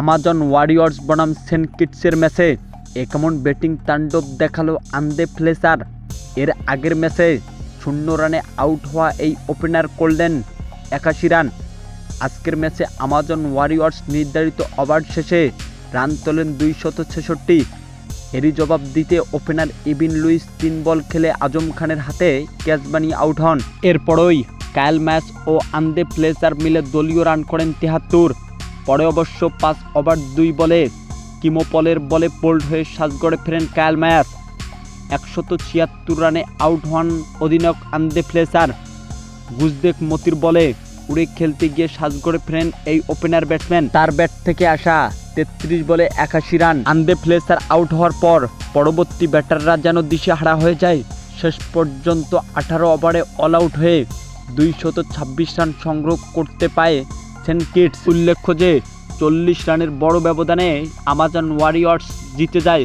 Amazon Warriors বনাম Saint কিটসের ম্যাচে এ কেমন ব্যাটিং তাণ্ডব দেখাল আন্দে ফ্লেসার এর আগের ম্যাচে শূন্য রানে আউট হওয়া এই ওপেনার করলেন একাশি রান। আজকের ম্যাচে আমাজন ওয়ারিয়র্স নির্ধারিত ওভার শেষে রান তোলেন দুইশত ছেষট্টি। এরই জবাব দিতে ওপেনার ইবিন লুইস তিন বল খেলে আজম খানের হাতে ক্যাচ বানিয়ে আউট হন। এরপরই কায়াল ম্যাচ ও আন্দে প্লেসার মিলে দলীয় রান করেন তেহাত্তর। পরে অবশ্য পাঁচ ওভার দুই বলে কিমোপলের বলে বোল্ড হয়ে সাজগড়ে ফেরেন কায়াল ম্যাচ একশত ছিয়াত্তর রানে আউট হন অধিনায়ক আন্দে ফ্লেসার। গুজদেক মতির বলে উড়ে খেলতে গিয়ে সাজগড়ে ফেরেন এই ওপেনার ব্যাটসম্যান। তার ব্যাট থেকে আসা তেত্রিশ বলে একাশি রান। আন্দে ফ্লেসার আউট হওয়ার পর পরবর্তী ব্যাটাররা যেন দিশেহারা হয়ে যায়, শেষ পর্যন্ত আঠারো ওভারে অল আউট হয়ে দুইশত ছাব্বিশ রান সংগ্রহ করতে পায় সেন্ট কিটস উল্লেখ্য যে চল্লিশ রানের বড় ব্যবধানে আমাজন ওয়ারিয়র্স জিতে যায়।